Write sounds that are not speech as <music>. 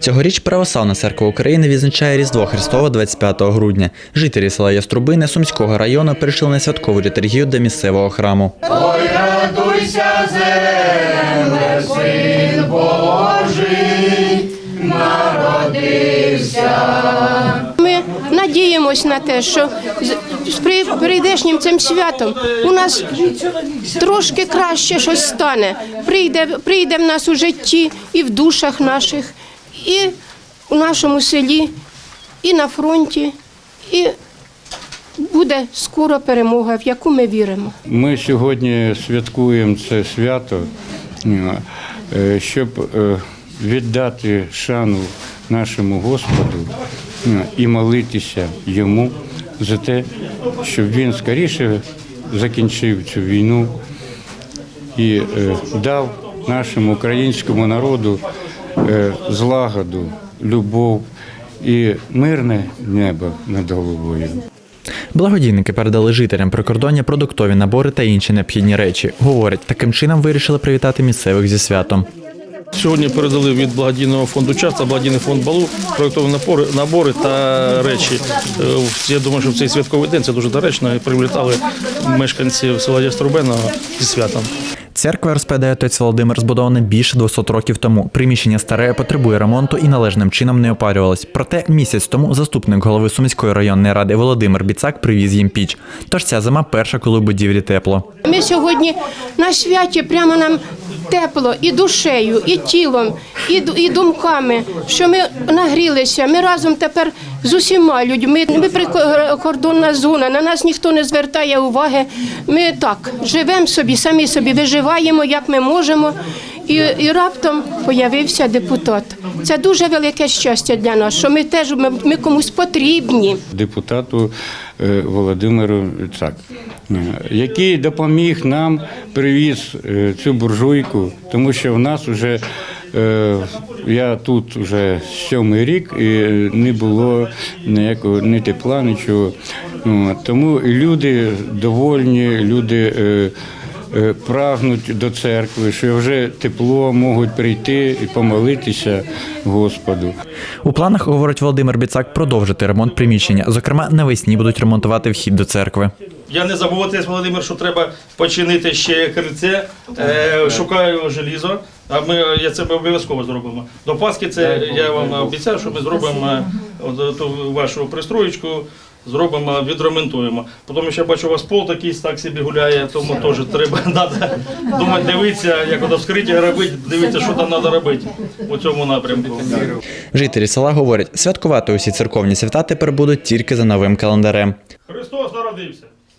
Цьогоріч Православна церква України відзначає Різдво Христове 25 грудня. Жителі села Яструбини Сумського району перейшли на святкову літургію до місцевого храму. Ми надіємось на те, що з- з при- прийдешнім цим святом у нас трошки краще щось стане. Прийде, прийде в нас у житті і в душах наших, і у нашому селі, і на фронті, і буде скоро перемога, в яку ми віримо. Ми сьогодні святкуємо це свято, е, щоб е, віддати шану нашому Господу е, і молитися йому за те, щоб він скоріше закінчив цю війну і дав нашому українському народу злагоду, любов і мирне небо над головою. Благодійники передали жителям прикордоння продуктові набори та інші необхідні речі. Говорять, таким чином вирішили привітати місцевих зі святом. Сьогодні передали від благодійного фонду час та благодійний фонд балу проєктові набори, набори та речі. Е, Я думаю, що в цей святковий день це дуже доречно. І привітали мешканців села Яструбеного зі святом. Церква, розповідає отець Володимир, збудована більше 200 років тому. Приміщення старе потребує ремонту і належним чином не опарювалось. Проте місяць тому заступник голови Сумської районної ради Володимир Біцак привіз їм піч. Тож ця зима перша, коли у будівлі тепло. Ми сьогодні на святі прямо нам тепло і душею, і тілом, і, і думками, що ми нагрілися. Ми разом тепер з усіма людьми. Ми прикордонна зона, на нас ніхто не звертає уваги. Ми так живемо собі, самі собі виживаємо, як ми можемо. І, і раптом появився депутат. Це дуже велике щастя для нас, що ми теж ми, ми комусь потрібні. депутату е, Володимиру Цак, е, який допоміг нам привіз е, цю буржуйку, тому що в нас вже я тут вже сьомий рік і не було ніякого ні тепла, нічого. Ну, Тому люди довольні, люди. е, е, Прагнуть до церкви, що вже тепло можуть прийти і помолитися Господу. У планах, говорить Володимир Біцак, продовжити ремонт приміщення. Зокрема, навесні будуть ремонтувати вхід до церкви. Я не забув отець Володимир, що треба починити ще крильце. Е, шукаю желізо. А ми я це ми обов'язково зробимо. До Пасхи це я вам обіцяю, що ми зробимо е, от ту вашу пристроєчку. Зробимо, відремонтуємо. Потім ще бачу, у вас пол такий так собі гуляє, тому теж треба <laughs> надо думати, дивитися, як воно вскриття робити, дивитися, що там треба робити у цьому напрямку. Жителі села говорять, святкувати усі церковні свята тепер будуть тільки за новим календарем. Христос народився.